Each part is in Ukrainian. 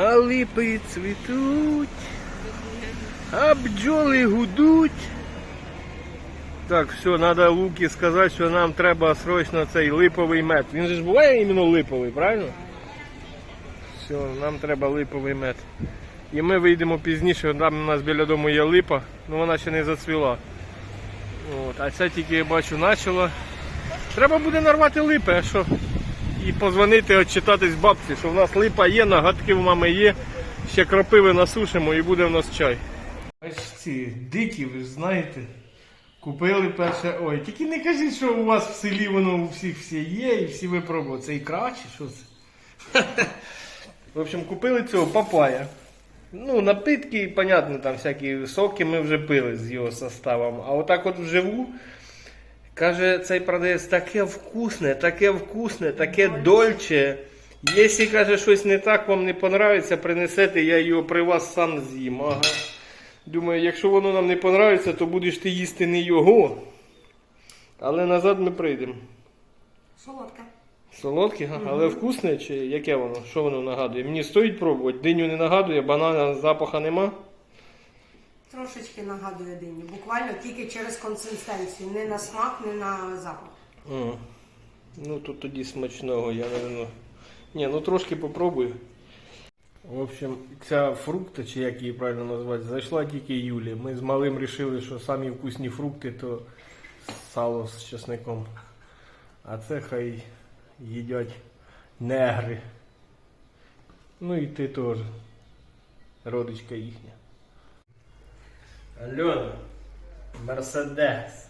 А липи цвітуть, а бджоли гудуть. Так, все, треба Луки сказати, що нам треба срочно цей липовий мед. Він же ж буває іменно липовий, правильно? Все, нам треба липовий мед. І ми вийдемо пізніше, там у нас біля дому є липа, але вона ще не зацвіла. От, а це тільки я бачу почало. Треба буде нарвати липи, а що? І позвонити, отчитатись бабці, що в нас липа є, нагадки в мами є. Ще кропиви насушимо і буде в нас чай. Ось ці дикі, ви ж знаєте. Купили перше. Ой, тільки не кажіть, що у вас в селі воно у всіх все є і всі ви пробували. Це ікра чи що це? В общем, купили цього папая. Ну, напитки, понятно, там всякі соки ми вже пили з його составом. А отак от вживу. Каже, цей продавець таке вкусне, таке вкусне, таке дольче. Якщо каже, щось не так вам не понравиться, принесете, я його при вас сам з'їм. Ага. Думаю, якщо воно нам не понравиться, то будеш ти їсти не його. Але назад ми прийдемо. Солодка. Солодке, га? але вкусне чи яке воно? Що воно нагадує? Мені стоїть пробувати. Диню не нагадує, банана запаха нема. Трошечки нагадує дині. Буквально тільки через консистенцію. Не на смак, не на запах. М. Ну тут тоді смачного, я не знаю. Ні, ну трошки попробую. В общем, ця фрукта, чи як її правильно назвати, зайшла тільки Юлі. Ми з малим вирішили, що самі вкусні фрукти то сало з чесником. А це хай їдять негри. Ну і ти теж. Родичка їхня. Альона, Мерседес.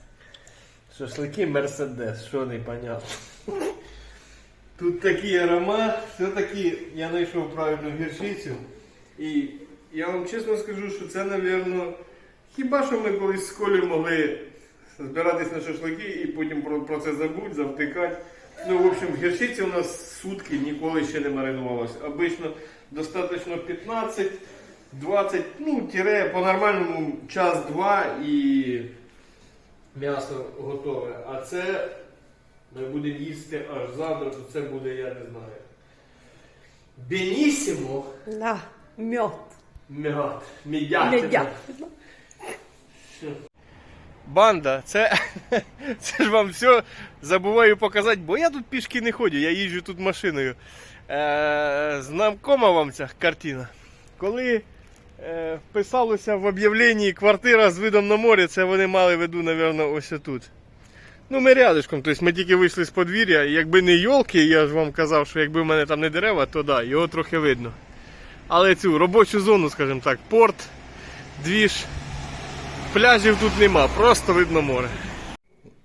Шашлики Мерседес, що непонятно. Тут такий аромат, все-таки я знайшов правильну гірчицю. І я вам чесно скажу, що це, напевно, хіба що ми колись з Колею могли збиратись на шашлики і потім про, про це забудь, завтикати. Ну, в общем, гірчиця у нас сутки ніколи ще не маринувалась. Обично достатньо 15, 20, ну, тире по-нормальному час-два і м'ясо готове. А це ми будемо їсти аж завтра, то це буде, я не знаю. Бенісімо Да, мед. м'ят. Мідятина. Банда, це, це ж вам все забуваю показати, бо я тут пішки не ходжу, я їжджу тут машиною. Е, знакома вам ця картина. Коли е, писалося в об'явленні квартира з видом на море, це вони мали виду, напевно, ось тут. Ну, ми рядышком, тобто ми тільки вийшли з подвір'я. Якби не йолки, я ж вам казав, що якби в мене там не дерева, то да, його трохи видно. Але цю робочу зону, скажімо так, порт, двіж, пляжів тут нема, просто видно море.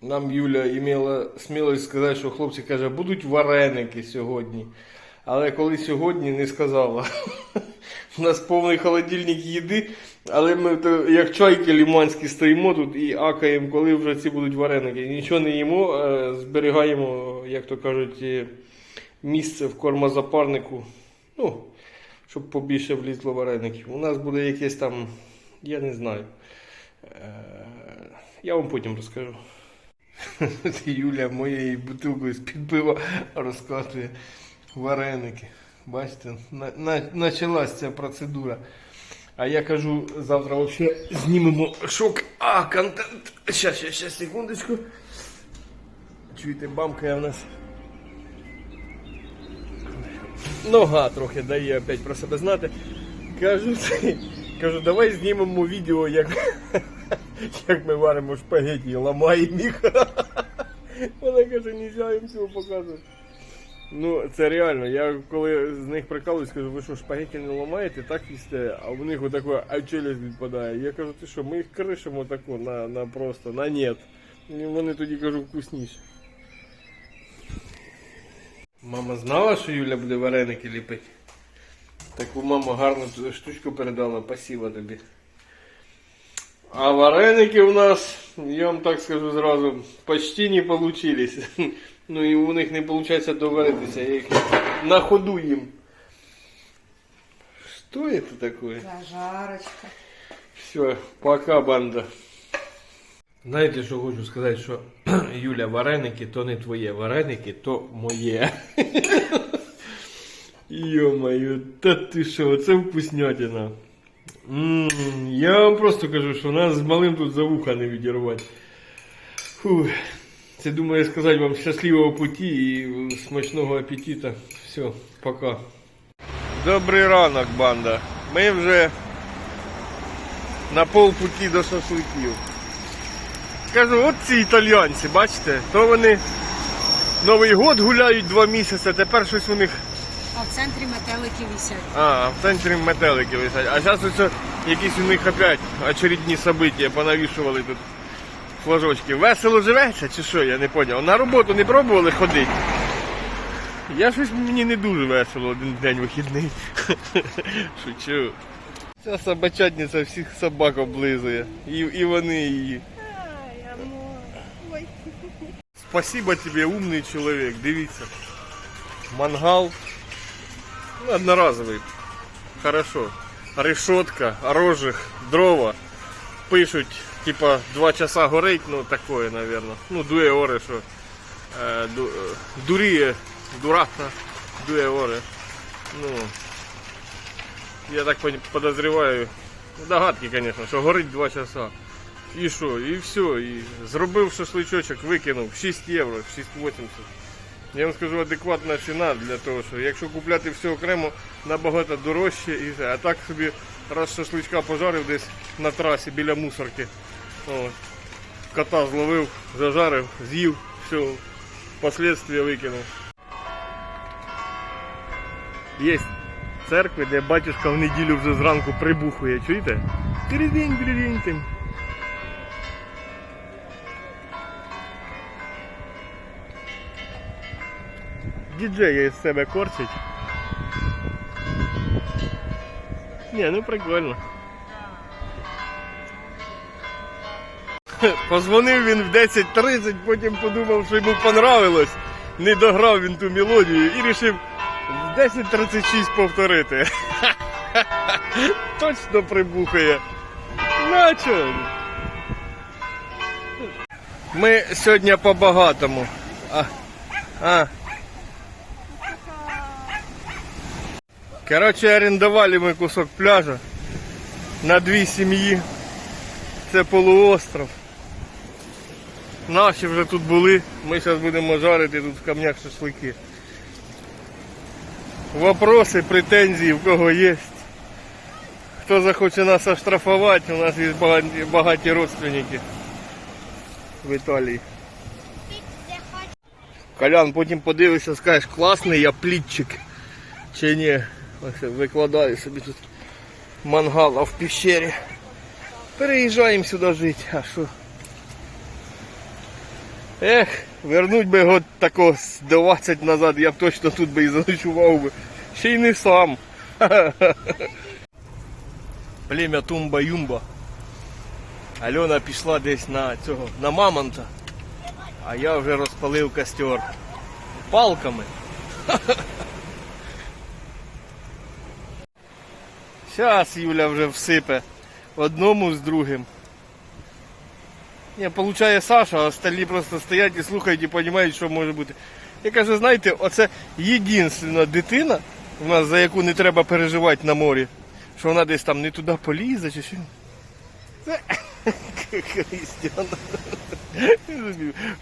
Нам Юля імела смілость сказати, що хлопці каже, будуть вареники сьогодні. Але коли сьогодні не сказала. У нас повний холодильник їди, але ми то, як чайки ліманські стоїмо тут і акаємо, коли вже ці будуть вареники. Нічого не їмо, е, зберігаємо, як то кажуть, е, місце в кормозапарнику. Ну, щоб побільше влізло вареників. У нас буде якесь там, я не знаю. Е, Я вам потім розкажу. Юля моєю бутилкою з-під пива розкатує вареники. Бачите, почалась ця процедура. А я кажу, завтра взагалі знімемо шок. А, контент. Щас, щас, щас, секундочку. Чуєте, бамкає в нас. Нога трохи дає опять про себе знати. Кажу, кажу, давай знімемо відео, як, як ми варимо шпагеті ламаємо їх. Вона каже, нельзя їм цього показувати. Ну, це реально. Я коли з них прикалуюсь, кажу, ви що, шпагеті не ламаєте, так їсте, а в них отако а челюсть відпадає. Я кажу, ти що, ми їх кришимо тако на, на просто, на нет. І вони тоді кажу вкусніші. Мама знала, що Юля буде вареники ліпити? Таку мама гарну штучку передала, спасибо тобі. А вареники у нас, я вам так скажу зразу, почти не получились. Ну і у них не виходить доваритися, я їх на ходу їм. Что это такое? Зажарочка. Все, пока, банда. Знаєте, що хочу сказати, що Юля, вареники то не твоє, вареники то моє. Йо-моє, та ти що, це вкуснятина. м я вам просто кажу, що нас з малим тут за вуха не відірвати. Фух. Це думаю сказати вам щасливого путі і смачного апетита. Все, пока. Добрий ранок, банда. Ми вже на полпуті до шашликів. Кажу, от ці італьянці, бачите, то вони Новий год гуляють два місяці, тепер щось у них. А в центрі метелики висять. А, в центрі метелики висять. А зараз ось якісь у них опять очередні события понавішували тут флажочки. Весело живеться чи що, я не зрозумів. На роботу не пробували ходити. Я щось мені не дуже весело один день вихідний. Шучу. Ця собачатниця всіх собак облизує. І, і вони її. Спасибо тебе, умный человек. Дивіться. Мангал. Ну, одноразовый. Хорошо. Решетка, рожих, дрова. Пишуть, типа, два часа горить, ну такое, наверное. Ну, дує оре, що. Е, ду, е, дуріє, дурака, дує оре. Ну. Я так подозреваю. Догадки, конечно, що горить два часа. І що, і все, і зробив шашличочок, викинув 6 євро, 6,80. Я вам скажу адекватна ціна для того, що якщо купляти все окремо, набагато дорожче і. А так собі раз шашличка пожарив десь на трасі біля мусорки. От. Кота зловив, зажарив, з'їв, все, последствия викинув. Є церкви, де батюшка в неділю вже зранку прибухує, чуєте? Тиридінь, тиридінь, тим. Діджея із себе корчить. Ні, ну прикольно. Позвонив він в 10.30, потім подумав, що йому понравилось. Не дограв він ту мелодію і вирішив в 10.36 повторити. Точно прибухає. Чого? Ми сьогодні по-багатому. А, а, Короче, орендували ми кусок пляжа на дві сім'ї. Це полуостров. Наші вже тут були. Ми зараз будемо жарити тут в камнях шашлики. Вопроси, претензії, в кого є. Хто захоче нас оштрафувати, у нас є багаті родственники в Італії. Колян, потім подивишся, скажеш, класний я плітчик. Чи ні? Викладаю собі тут мангал, а в пещері. Переїжджаємо сюди жити, а що? Ех, вернуть би год тако з 20 назад, я б точно тут би і заночував би. Ще й не сам. Плем'я Тумба-Юмба. Альона пішла десь на цього, на мамонта, а я вже розпалив костер палками. Зараз Юля вже всипе одному з другим. Ні, получає Саша, а остальні просто стоять і слухають і розуміють, що може бути. Я кажу, знаєте, оце єдинственна дитина, у нас, за яку не треба переживати на морі, що вона десь там не туди полізе чи що. Це Крістіан.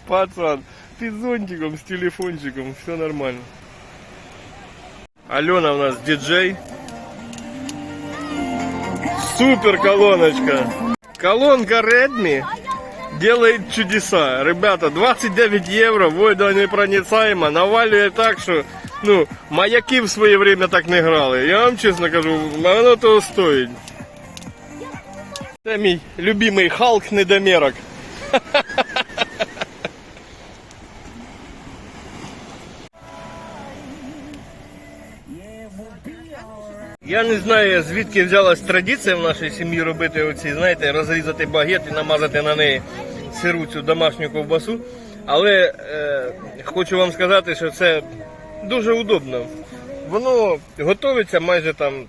Пацан, ти з зонтиком, з телефончиком, все нормально. Альона у нас діджей. Супер колоночка. Колонка Redmi делает чудеса. Ребята, 29 евро, водонепроницаемо, навалює так, що ну, маяки в своє время так не грали. Я вам чесно кажу, воно того стоїть. Це мій любимий Халк недомерок. Знаю, звідки взялась традиція в нашій сім'ї робити оці, знаєте, розрізати багет і намазати на неї сиру цю домашню ковбасу. Але е, хочу вам сказати, що це дуже удобно. Воно готується майже там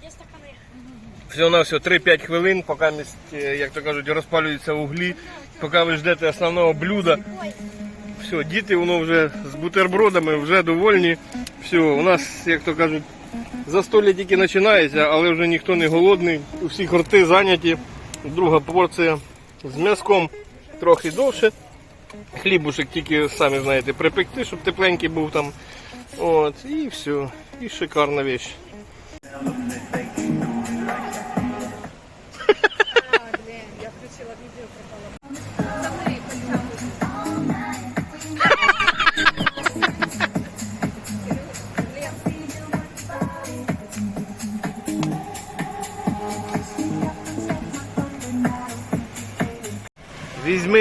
всього на все 3-5 хвилин, поки, е, як то кажуть, розпалюються углі, поки ви ждете основного блюда. Все, діти воно вже з бутербродами вже довольні. Все, у нас, як то кажуть, Застолля тільки починається, але вже ніхто не голодний. У всіх рти зайняті. Друга порція з м'язком трохи довше. Хлібушек тільки, самі знаєте, припекти, щоб тепленький був там. От, і все. І шикарна вещь.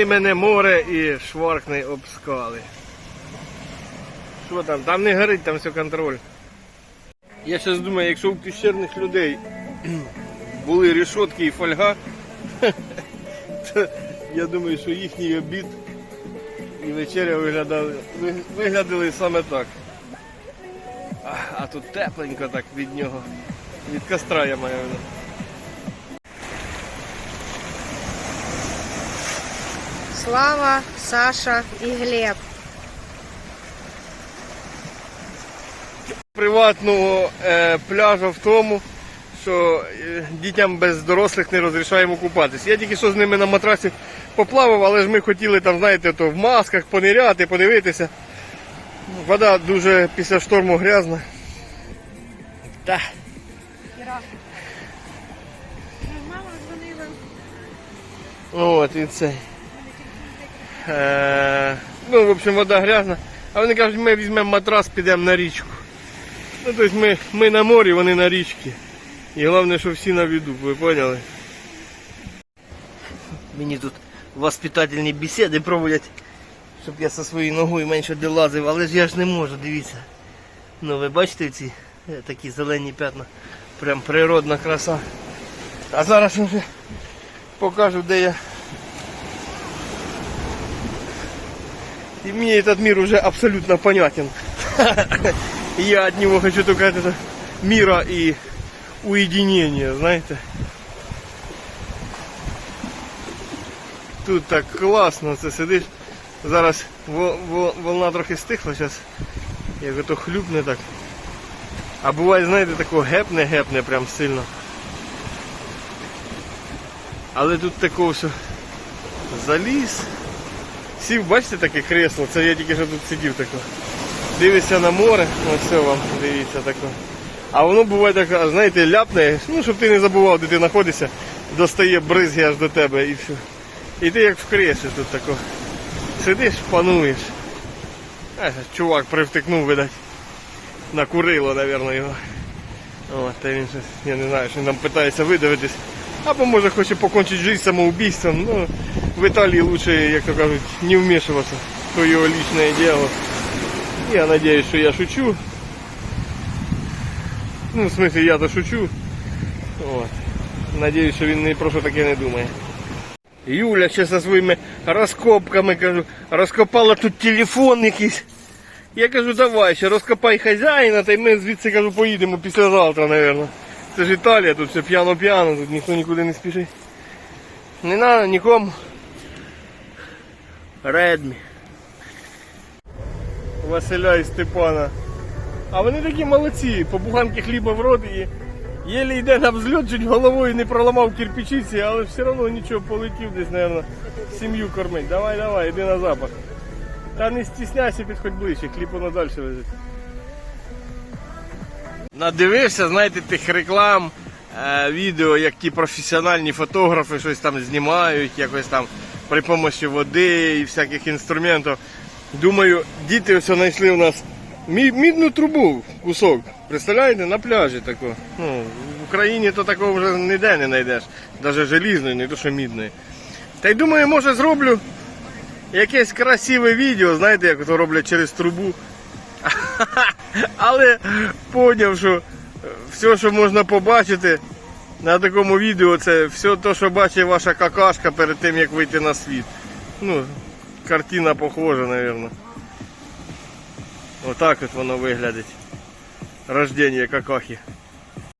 Візьми мене море і шваркни об скали. Що там? Там не горить, там все контроль. Я зараз думаю, якщо у піщерних людей були решетки і фольга, то я думаю, що їхній обід і вечеря виглядали, виглядали саме так. А, а тут тепленько так від нього. Від костра я маю. на увазі. Слава, Саша і Глеб. приватного е, пляжу в тому, що е, дітям без дорослих не розрішаємо купатися. Я тільки що з ними на матрасі поплавав, але ж ми хотіли там, знаєте, то в масках пониряти, подивитися. Вода дуже після шторму грязна. Та. Мама дзвонила. От і це. Е, ну, в общем, вода грязна. А вони кажуть, ми візьмемо матрас, підемо на річку. Ну, тобто ми, ми на морі, вони на річці. І головне, що всі на віду, ви поняли? Мені тут воспитательні бесіди проводять, щоб я зі своєю ногою менше долазив, але ж я ж не можу, дивіться. Ну ви бачите ці е, такі зелені п'ятна. Прям природна краса. А зараз вже покажу, де я. И мне этот мир уже абсолютно понятен. Я от него хочу только это мира и уединения, знаете. Тут так класно, це сидиш. Зараз во- во- волна трохи стихла, зараз як ото хлюпне так. А буває, знаєте, такого гепне-гепне прям сильно. Але тут такого все заліз. Сів, бачите таке кресло, це я тільки що тут сидів тако. Дивишся на море, ось вам, дивіться тако. А воно буває так, знаєте, ляпне, ну щоб ти не забував, де ти знаходишся, достає бризги аж до тебе і все. І ти як в креслі тут тако. Сидиш, пануєш. А, чувак привтикнув, видать. Накурило, напевно, його. От, та він щось, я не знаю, що він там питається видавитись. Або може хоче покончити життя самоубійством. Ну, в Італії лучше, як то кажуть, не вмішуватися. То його личное дело. Я надеюсь, що я шучу. Ну, в смысле, я-то шучу. От. Надіюсь, що він ні про що таке не думає. Юля ще зі своїми розкопками кажу, розкопала тут телефон якийсь. Я кажу, давай ще розкопай хазяїна, та й ми звідси кажу, поїдемо післязавтра, мабуть. Це ж Італія, тут все п'яно-п'яно, тут ніхто нікуди не спішить. Не треба нікому. Редмі. Василя і Степана. А вони такі молодці, по буханки хліба в рот і єлі йде на взльот, чуть головою не проламав кирпичиці, але все одно нічого полетів десь, мабуть, сім'ю кормить. Давай, давай, іди на запах. Та не стісняйся, підходь ближче, хліб воно далі лежить. Надивився, знаєте, тих реклам, е, відео, як ті професіональні фотографи щось там знімають, якось там при допомозі води і всяких інструментів. Думаю, діти ось знайшли у нас мідну трубу, кусок. Представляєте, на пляжі тако. Ну, в Україні то такого вже ніде не знайдеш. Навіть желізної, не то що мідної. Та й думаю, може зроблю якесь красиве відео, знаєте, як то роблять через трубу. Але поняв, що е, все, що можна побачити на такому відео, це все те, що бачить ваша какашка перед тим, як вийти на світ. Ну, картина похожа, мабуть. Отак от воно виглядить. Рождення какахи.